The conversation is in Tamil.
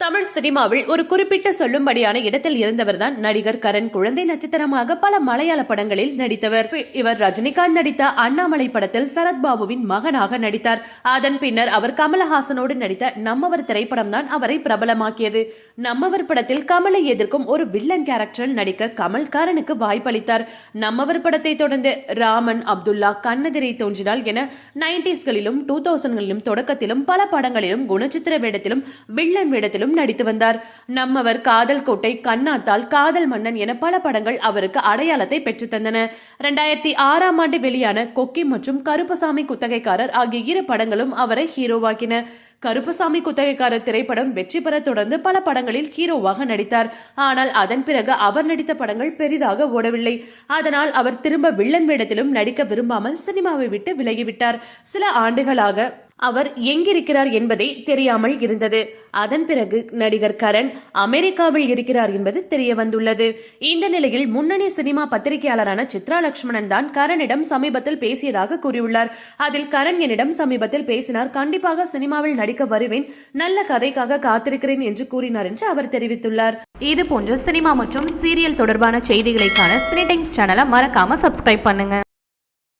தமிழ் சினிமாவில் ஒரு குறிப்பிட்ட சொல்லும்படியான இடத்தில் இருந்தவர்தான் நடிகர் கரண் குழந்தை நட்சத்திரமாக பல மலையாள படங்களில் நடித்தவர். இவர் ரஜினிகாந்த் நடித்த அண்ணாமலை படத்தில் சரத்பாபுவின் மகனாக நடித்தார். அதன் பின்னர் அவர் கமலஹாசனோடு நடித்த நம்மவர் திரைப்படம் தான் அவரை பிரபலமாக்கியது. நம்மவர் படத்தில் கமலை எதிர்க்கும் ஒரு வில்லன் கேரக்டரில் நடிக்க கமல் கரனுக்கு வாய்ப்பளித்தார். நம்மவர் படத்தை தொடர்ந்து ராமன் அப்துல்லா கண்ணதிரை தோன்றினாள் என நைன்டிஸ்களிலும் டூ தௌசண்ட்களிலும் தொடக்கத்திலும் பல படங்களிலும் குணச்சித்திர வேடத்திலும் வில்லன் வேடத்திலும் படங்களிலும் நடித்து வந்தார். நம்மவர் காதல் கோட்டை கண்ணாத்தால் காதல் மன்னன் என பல படங்கள் அவருக்கு அடையாளத்தை பெற்றுத்தந்தன இரண்டாயிரத்தி ஆறாம் ஆண்டு வெளியான கொக்கி மற்றும் கருப்பசாமி குத்தகைக்காரர் ஆகிய இரு படங்களும் அவரை ஹீரோவாக்கின. கருப்பசாமி குத்தகைக்காரர் திரைப்படம் வெற்றி பெற தொடர்ந்து பல படங்களில் ஹீரோவாக நடித்தார். ஆனால் அதன் பிறகு அவர் நடித்த படங்கள் பெரிதாக ஓடவில்லை. அதனால் அவர் திரும்ப வில்லன் வேடத்திலும் நடிக்க விரும்பாமல் சினிமாவை விட்டு விலகிவிட்டார். சில ஆண்டுகளாக அவர் எங்கிருக்கிறார் என்பதே தெரியாமல் இருந்தது. அதன் பிறகு நடிகர் கரண் அமெரிக்காவில் இருக்கிறார் என்பது தெரிய வந்துள்ளது. இந்த நிலையில் முன்னணி சினிமா பத்திரிகையாளரான சித்ரா லட்சுமணன் தான் கரணிடம் சமீபத்தில் பேசியதாக கூறியுள்ளார். அதில் கரண் என்னிடம் சமீபத்தில் பேசினார். கண்டிப்பாக சினிமாவில் நடிக்க வருவேன். நல்ல கதைக்காக காத்திருக்கிறேன் என்று கூறினார் என்று அவர் தெரிவித்துள்ளார். இது போன்ற சினிமா மற்றும் சீரியல் தொடர்பான செய்திகளைக்கான சினி டைம்ஸ் சேனலை மறக்காம சப்ஸ்கிரைப் பண்ணுங்க.